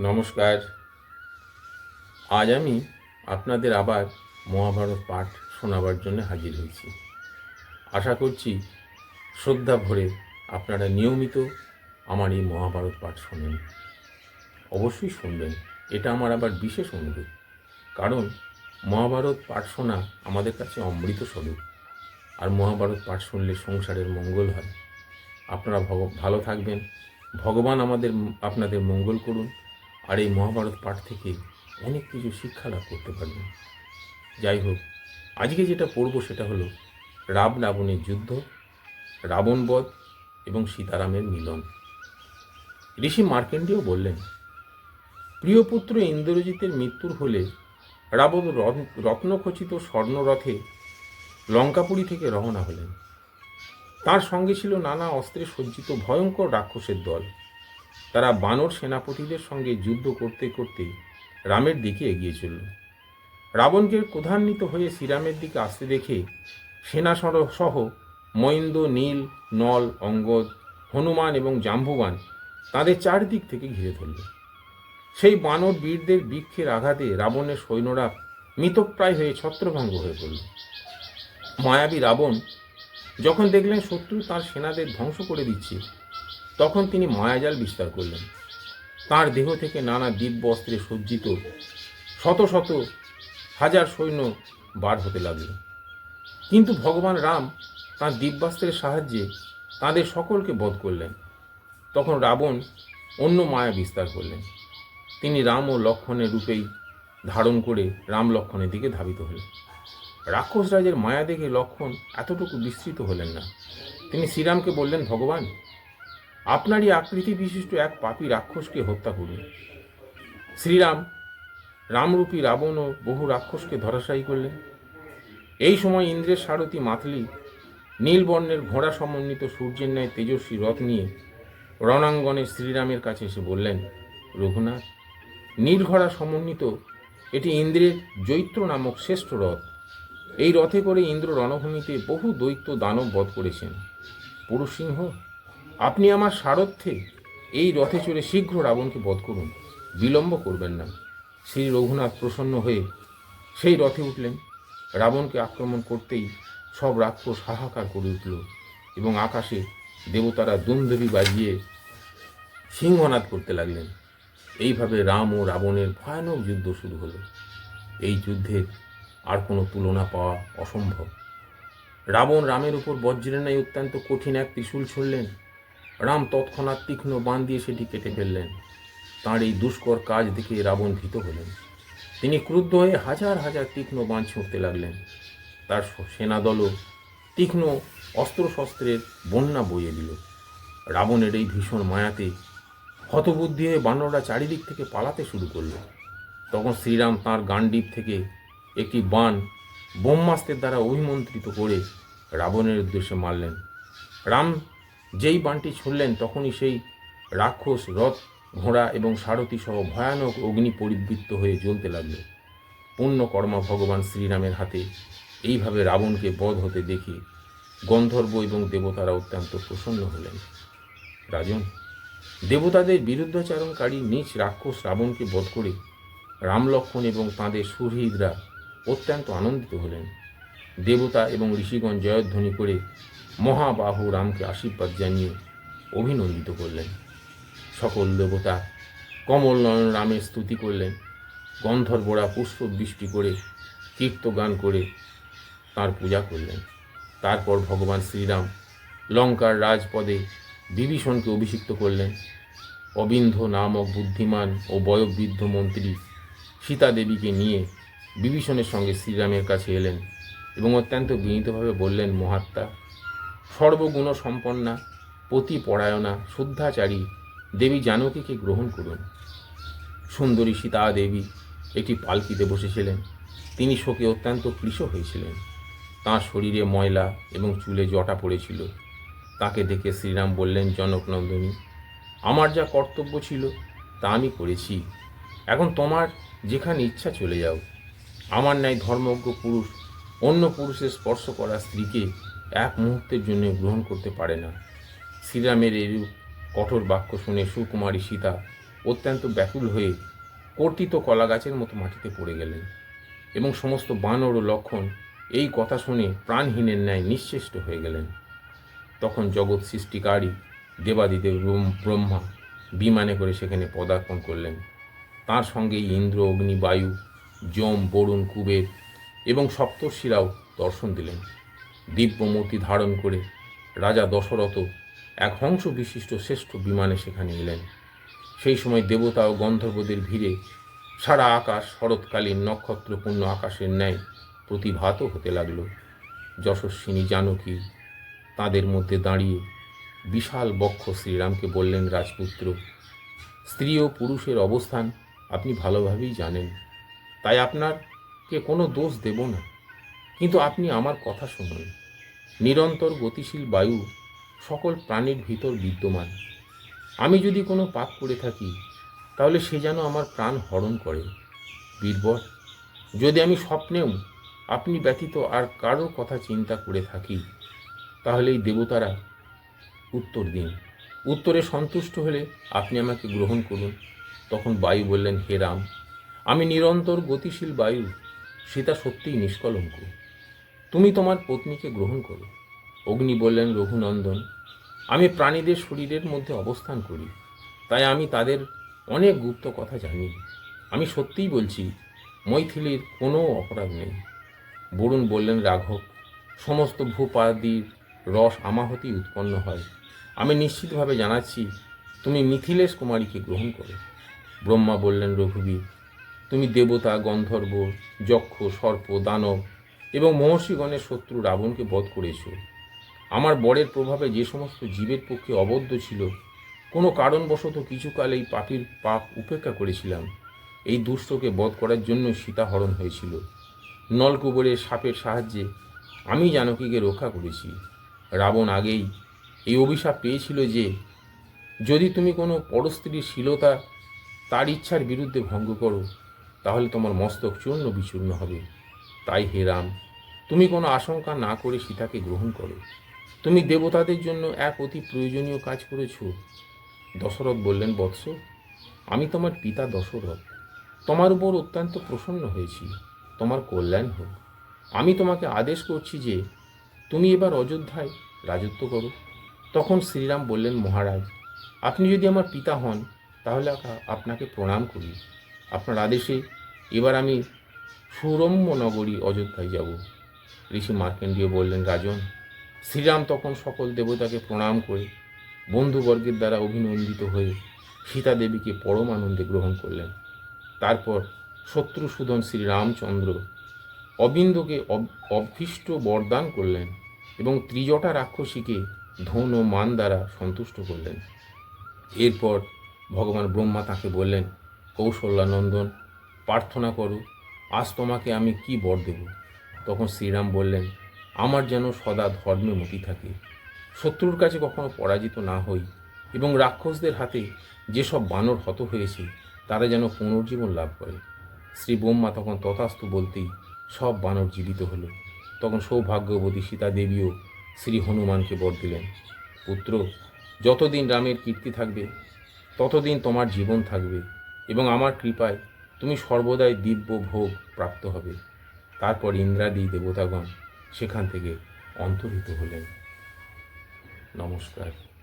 নমস্কার। আজ আমি আপনাদের আবার মহাভারত পাঠ শোনাবার জন্য হাজির হয়েছি। আশা করছি শ্রদ্ধা ভরে আপনারা নিয়মিত আমার এই মহাভারত পাঠ শোনেন। অবশ্যই শুনবেন। এটা আমার আবার বিশেষ অনুরোধ। কারণ মহাভারত পাঠ শোনা আমাদের কাছে অমৃত স্বরূপ। আর মহাভারত পাঠ শুনলে সংসারের মঙ্গল হয়। আপনারা ভালো থাকবেন। ভগবান আমাদের আপনাদের মঙ্গল করুন। আর এই মহাভারত পাঠ থেকে অনেক কিছু শিক্ষা লাভ করতে পারবেন যাই হোক, আজকে যেটা পড়ব সেটা হলো রাব রাবণের যুদ্ধ, রাবণবধ এবং সীতারামের মিলন। ঋষি মার্কেন্ডীয় বললেন প্রিয়পুত্র ইন্দ্রজিতের মৃত্যুর হলে রাবণ রত্ন- রত্নখচিত স্বর্ণরথে লঙ্কাপুরী থেকে রওনা হলেন। তার সঙ্গে ছিল নানা অস্ত্রে সজ্জিত ভয়ঙ্কর রাক্ষসের দল। তারা বানর সেনাপতিদের সঙ্গে যুদ্ধ করতে করতে রামের দিকে এগিয়ে চলল। রাবণকে ক্রধান্বিত হয়ে শ্রীরামের দিকে আসতে দেখে সেনা সহ মৈন্দ নীল, নল, অঙ্গদ, হনুমান এবং জাম্বুবান তাদের চারদিক থেকে ঘিরে ধরল। সেই বানর বীরদের বৃক্ষের আঘাতে রাবণের সৈন্যরা মৃতপ্রায় হয়ে ছত্রভঙ্গ হয়ে পড়ল। মায়াবী রাবণ যখন দেখলেন শত্রু তার সেনাদের ধ্বংস করে দিচ্ছে তখন তিনি মায়াজাল বিস্তার করলেন। তার দেহ থেকে নানা দিব্য অস্ত্রে সজ্জিত শত শত হাজার সৈন্য বার হতে লাগল। কিন্তু ভগবান রাম তাঁর দিব্যাস্ত্রের সাহায্যে তাদের সকলকে বধ করলেন। তখন রাবণ অন্য মায়া বিস্তার করলেন। তিনি রাম ও লক্ষণের রূপেই ধারণ করে রাম লক্ষণের দিকে ধাবিত হলেন। রাক্ষস রাজের মায়া দেখে লক্ষণ এতটুকু বিস্তৃত হলেন না। তিনি শ্রীরামকে বললেন, ভগবান আপনারই আকৃতি বিশিষ্ট এক পাপী রাক্ষসকে হত্যা করুন। শ্রীরাম, রামরূপী রাবণ ও বহু রাক্ষসকে ধরাশায়ী করলেন। এই সময় ইন্দ্রের সারথী মাতলি নীলবর্ণের ঘোড়া সমন্বিত সূর্যের ন্যায় তেজস্বী রথ নিয়ে রণাঙ্গনে শ্রীরামের কাছে এসে বললেন, রঘুনাথ নীলঘোড়া সমন্বিত এটি ইন্দ্রের জৈত্র নামক শ্রেষ্ঠ রথ। এই রথে করে ইন্দ্র রণভূমিতে বহু দৈত্য দানব বধ করেছেন। পুরুষ সিংহ আপনি আমার সারথ্যে এই রথে চড়ে শীঘ্র রাবণকে বধ করুন। বিলম্ব করবেন না। শ্রী রঘুনাথ প্রসন্ন হয়ে সেই রথে উঠলেন। রাবণকে আক্রমণ করতেই সব রাক্ষস হাহাকার করে উঠল এবং আকাশে দেবতারা দুমদেবী বাজিয়ে সিংহনাদ করতে লাগলেন। এইভাবে রাম ও রাবণের ভয়ানক যুদ্ধ শুরু হলো। এই যুদ্ধের আর কোনো তুলনা পাওয়া অসম্ভব। রাবণ রামের উপর বজ্রের ন্যায় অত্যন্ত কঠিন এক ত্রিশূল ছুড়লেন। রাম তৎক্ষণাৎ তীক্ষ্ণ বান দিয়ে সেটি কেটে ফেললেন। তাঁর এই দুষ্কর কাজ দেখে রাবণ ভীত হলেন। তিনি ক্রুদ্ধ হয়ে হাজার হাজার তীক্ষ্ণ বান ছুঁড়তে লাগলেন। তার সেনাদলও তীক্ষ্ণ অস্ত্রশস্ত্রের বন্যা বইয়ে দিল। রাবণের এই ভীষণ মায়াতে হতবুদ্ধি হয়ে বানররা চারিদিক থেকে পালাতে শুরু করল। তখন শ্রীরাম তাঁর গান্ডীব থেকে একটি বান ব্রহ্মাস্ত্রের দ্বারা অভিমন্ত্রিত করে রাবণের উদ্দেশ্যে মারলেন। রাম যেই বানটি ছুড়লেন, তখনই সেই রাক্ষস, রথ, ঘোড়া এবং সারথী সহ ভয়ানক অগ্নি পরিবৃত্ত হয়ে জ্বলতে লাগল। পুণ্যকর্মা ভগবান শ্রীরামের হাতে এইভাবে রাবণকে বধ হতে দেখে গন্ধর্ব এবং দেবতারা অত্যন্ত প্রসন্ন হলেন। রাজন, দেবতাদের বিরুদ্ধাচারণকারী নিজ রাক্ষস রাবণকে বধ করে রামলক্ষণ এবং তাঁদের সুহৃদরা অত্যন্ত আনন্দিত হলেন। দেবতা এবং ঋষিগণ জয়ধ্বনি করে মহাবাহু রামকে আশীর্বাদ জানিয়ে অভিনন্দিত করলেন। সকল দেবতা কমল নয়ন রামের স্তুতি করলেন। গন্ধর্বরা পুষ্প বৃষ্টি করে কীর্তগান করে তার পূজা করলেন। তারপর ভগবান শ্রীরাম লঙ্কার রাজপদে বিভীষণকে অভিষিক্ত করলেন। অবিন্ধ নামক বুদ্ধিমান ও বয়োবৃদ্ধ মন্ত্রী সীতা দেবীকে নিয়ে বিভীষণের সঙ্গে শ্রীরামের কাছে এলেন এবং অত্যন্ত বিনীতভাবে বললেন, মহাত্মা সর্বগুণ সম্পন্না, পতি পরায়ণা, শুদ্ধাচারী, দেবী জানকীকে গ্রহণ করুন। সুন্দরী সীতা দেবী একটি পালকিতে বসেছিলেন। তিনি শোকে অত্যন্ত কৃষ হয়েছিলেন। তাঁর শরীরে ময়লা এবং চুলে জটা পড়েছিল। তাকে দেখে শ্রীরাম বললেন জনকনন্দিনী আমার যা কর্তব্য ছিল, তা আমি করেছি। এখন তোমার যেখানে ইচ্ছা চলে যাও। আমার ন্যায় ধর্মজ্ঞ পুরুষ, অন্য পুরুষের স্পর্শ করা স্ত্রীকে এক মুহূর্তের জন্য গ্রহণ করতে পারে না। শ্রীরামের এরূপ কঠোর বাক্য শুনে সুকুমারী সীতা অত্যন্ত ব্যাকুল হয়ে কর্তিত কলা গাছের মতো মাটিতে পড়ে গেলেন এবং সমস্ত বানর ও লক্ষণ এই কথা শুনে প্রাণহীনের ন্যায় নিঃশেষ্ট হয়ে গেলেন। তখন জগৎ সৃষ্টিকারী দেবাদিদেব ব্রহ্মা বিমানে করে সেখানে পদার্পণ করলেন। তার সঙ্গে ইন্দ্র, অগ্নি, বায়ু, যম, বরুণ, কুবের এবং সপ্তর্ষিরাও দর্শন দিলেন। দিব্যমূর্তি ধারণ করে রাজা দশরথ এক হংস বিশিষ্ট শ্রেষ্ঠ বিমানে সেখানে এলেন। সেই সময় দেবতা ও গন্ধর্বদের ভিড়ে সারা আকাশ শরৎকালীন নক্ষত্রপূর্ণ আকাশের ন্যায় প্রতিভাত হতে লাগল। যশস্বিনী জানকী তাদের মধ্যে দাঁড়িয়ে বিশাল বক্ষ শ্রীরামকে বললেন, রাজপুত্র, স্ত্রী ও পুরুষের অবস্থান আপনি ভালোভাবেই জানেন। তাই আপনারকে কোনো দোষ দেব না। কিন্তু আপনি আমার কথা শুনুন। নিরন্তর গতিশীল বায়ু সকল প্রাণীর ভিতর বিদ্যমান। আমি যদি কোনো পাপ করে থাকি, তাহলে সে যেন আমার প্রাণ হরণ করে। বীরবর, যদি আমি স্বপ্নেও আপনি ব্যতীত আর কারও কথা চিন্তা করে থাকি তাহলে এই দেবতারা উত্তর দিন। উত্তরে সন্তুষ্ট হলে আপনি আমাকে গ্রহণ করুন। তখন বায়ু বললেন, হে রাম, আমি নিরন্তর গতিশীল বায়ু সীতা সত্যিই নিষ্কলঙ্ক। তুমি তোমার পত্নীকে গ্রহণ করো। অগ্নি বললেন, রঘুনন্দন, আমি প্রাণীদের শরীরের মধ্যে অবস্থান করি, তাই আমি তাদের অনেক গুপ্ত কথা জানি। আমি সত্যিই বলছি, মৈথিলীর কোনো অপরাধ নেই। বরুণ বললেন, রাঘব, সমস্ত ভূপাদির রস আমাহতেই উৎপন্ন হয়। আমি নিশ্চিতভাবে জানাচ্ছি, তুমি মিথিলেশ কুমারীকে গ্রহণ করো। ব্রহ্মা বললেন, রঘুবীর, তুমি দেবতা, গন্ধর্ব, যক্ষ, সর্প, দানব এবং মহর্ষিগণের শত্রু রাবণকে বধ করেছ। আমার বরের প্রভাবে যে সমস্ত জীবের পক্ষে অবদ্ধ ছিল, কোনো কারণবশত কিছুকাল এই পাপির পাপ উপেক্ষা করেছিলাম। এই দুষ্টকে বধ করার জন্য সীতাহরণ হয়েছিল। নলকুবরের সাপের সাহায্যে আমি জানকীকে রক্ষা করেছি। রাবণ আগেই এই অভিশাপ পেয়েছিল যে, যদি তুমি কোনো পরস্ত্রীর শীলতা তার ইচ্ছার বিরুদ্ধে ভঙ্গ করো, তাহলে তোমার মস্তক চূর্ণ বিচূর্ণ হবে। তাই হে রাম তুমি কোনো আশঙ্কা না করে সীতাকে গ্রহণ করো। তুমি দেবতাদের জন্য এক অতি প্রয়োজনীয় কাজ করেছ। দশরথ বললেন, বৎস, আমি তোমার পিতা দশরথ। তোমার উপর অত্যন্ত প্রসন্ন হয়েছি। তোমার কল্যাণ হোক। আমি তোমাকে আদেশ করছি যে তুমি এবার অযোধ্যায় রাজত্ব করো। তখন শ্রীরাম বললেন, মহারাজ, আপনি যদি আমার পিতা হন, তাহলে আপনাকে প্রণাম করি। আপনার আদেশে এবার আমি সুরম্য নগরী অযোধ্যায় যাব। ঋষি মার্কেন্ডীয় বললেন, রাজন, শ্রীরাম তখন সকল দেবতাকে প্রণাম করে বন্ধুবর্গের দ্বারা অভিনন্দিত হয়ে সীতা দেবীকে পরম আনন্দে গ্রহণ করলেন। তারপর শত্রুসূদন শ্রীরামচন্দ্র অবিন্দকে অব- অভীষ্ট বরদান করলেন এবং ত্রিজটা রাক্ষসীকে ধন ও মান দ্বারা সন্তুষ্ট করলেন। এরপর ভগবান ব্রহ্মা তাকে বললেন, কৌশল্যানন্দন, প্রার্থনা করো, আজ তোমাকে আমি কি বর দেব? তখন শ্রীরাম বললেন, আমার যেন সদা ধর্মে মতি থাকে। শত্রুর কাছে কখনো পরাজিত না হই এবং রাক্ষসদের হাতে যেসব বানর হত হয়েছে, তারা যেন পুনর্জীবন লাভ করে। শ্রী ব্রহ্মা তখন তথাস্তু বলতেই সব বানর জীবিত হলো। তখন সৌভাগ্যবতী সীতা দেবীও শ্রী হনুমানকে বর দিলেন, পুত্র, যতদিন রামের কীর্তি থাকবে, ততদিন তোমার জীবন থাকবে এবং আমার কৃপায় তুমি সর্বদাই দিব্য ভোগ প্রাপ্ত হবে। তারপর ইন্দ্রাদি দেবতাগণ সেখান থেকে অন্তর্হিত হলেন। নমস্কার।